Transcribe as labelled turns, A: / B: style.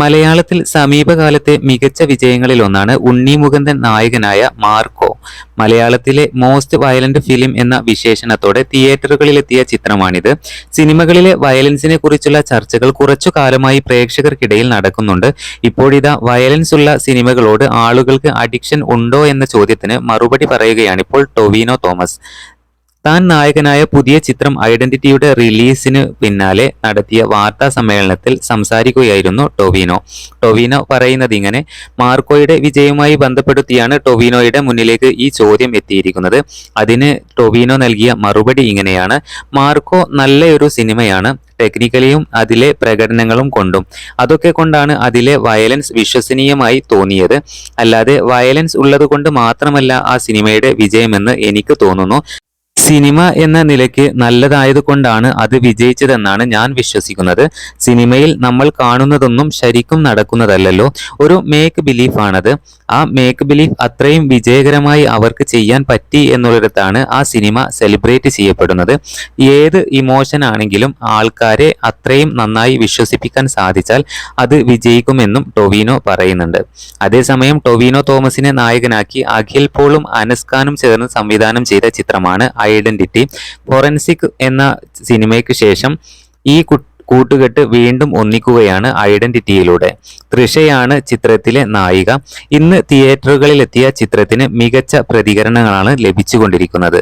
A: മലയാളത്തിൽ സമീപകാലത്തെ മികച്ച വിജയങ്ങളിൽ ഒന്നാണ് ഉണ്ണി മുകുന്ദൻ നായകനായ മാർക്കോ. മലയാളത്തിലെ മോസ്റ്റ് വയലന്റ് ഫിലിം എന്ന വിശേഷണത്തോടെ തിയേറ്ററുകളിലെത്തിയ ചിത്രമാണിത്. സിനിമകളിലെ വയലൻസിനെ കുറിച്ചുള്ള ചർച്ചകൾ കുറച്ചു കാലമായി പ്രേക്ഷകർക്കിടയിൽ നടക്കുന്നുണ്ട്. ഇപ്പോഴിതാ വയലൻസ് ഉള്ള സിനിമകളോട് ആളുകൾക്ക് അഡിക്ഷൻ ഉണ്ടോ എന്ന ചോദ്യത്തിന് മറുപടി പറയുകയാണിപ്പോൾ ടൊവിനോ തോമസ്. താൻ നായകനായ പുതിയ ചിത്രം ഐഡന്റിറ്റിയുടെ റിലീസിന് പിന്നാലെ നടത്തിയ വാർത്താ സമ്മേളനത്തിൽ സംസാരിക്കുകയായിരുന്നു ടൊവിനോ. ടൊവിനോ പറയുന്നത് ഇങ്ങനെ മാർക്കോയുടെ വിജയവുമായി ബന്ധപ്പെടുത്തിയാണ് ടൊവിനോയുടെ മുന്നിലേക്ക് ഈ ചോദ്യം എത്തിയിരിക്കുന്നത്. അതിന് ടൊവിനോ നൽകിയ മറുപടി ഇങ്ങനെയാണ് മാർക്കോ നല്ലൊരു സിനിമയാണ്. ടെക്നിക്കലിയും അതിലെ പ്രകടനങ്ങളും കൊണ്ടും. അതൊക്കെ കൊണ്ടാണ് അതിലെ വയലൻസ് വിശ്വസനീയമായി തോന്നിയത്. അല്ലാതെ വയലൻസ് ഉള്ളത് കൊണ്ട് മാത്രമല്ല ആ സിനിമയുടെ വിജയമെന്ന് എനിക്ക് തോന്നുന്നു. സിനിമ എന്ന നിലയ്ക്ക് നല്ലതായതുകൊണ്ടാണ് അത് വിജയിച്ചതെന്നാണ് ഞാൻ വിശ്വസിക്കുന്നത്. സിനിമയിൽ നമ്മൾ കാണുന്നതൊന്നും ശരിക്കും നടക്കുന്നതല്ലല്ലോ. ഒരു മേക്ക് ബിലീഫ് ആണത്. ആ മേക്ക് ബിലീഫ് അത്രയും വിജയകരമായി അവർക്ക് ചെയ്യാൻ പറ്റി എന്നുള്ളിടത്താണ് ആ സിനിമ സെലിബ്രേറ്റ് ചെയ്യപ്പെടുന്നത്. ഏത് ഇമോഷൻ ആണെങ്കിലും ആൾക്കാരെ അത്രയും നന്നായി വിശ്വസിപ്പിക്കാൻ സാധിച്ചാൽ അത് വിജയിക്കുമെന്നും ടൊവിനോ പറയുന്നുണ്ട്. അതേസമയം ടൊവിനോ തോമസിനെ നായകനാക്കി അഖിൽ പോളും അനസ്കാനും ചേർന്ന് സംവിധാനം ചെയ്ത ചിത്രമാണ് ഐഡന്റിറ്റി ഫോറൻസിക് എന്ന സിനിമയ്ക്ക് ശേഷം ഈ കൂട്ടുകെട്ട് വീണ്ടും ഒന്നിക്കുകയാണ് ഐഡന്റിറ്റിയിലൂടെ തൃഷയാണ് ചിത്രത്തിലെ നായിക. ഇന്ന് തിയേറ്ററുകളിലെത്തിയ ചിത്രത്തിന് മികച്ച പ്രതികരണങ്ങളാണ് ലഭിച്ചുകൊണ്ടിരിക്കുന്നത്.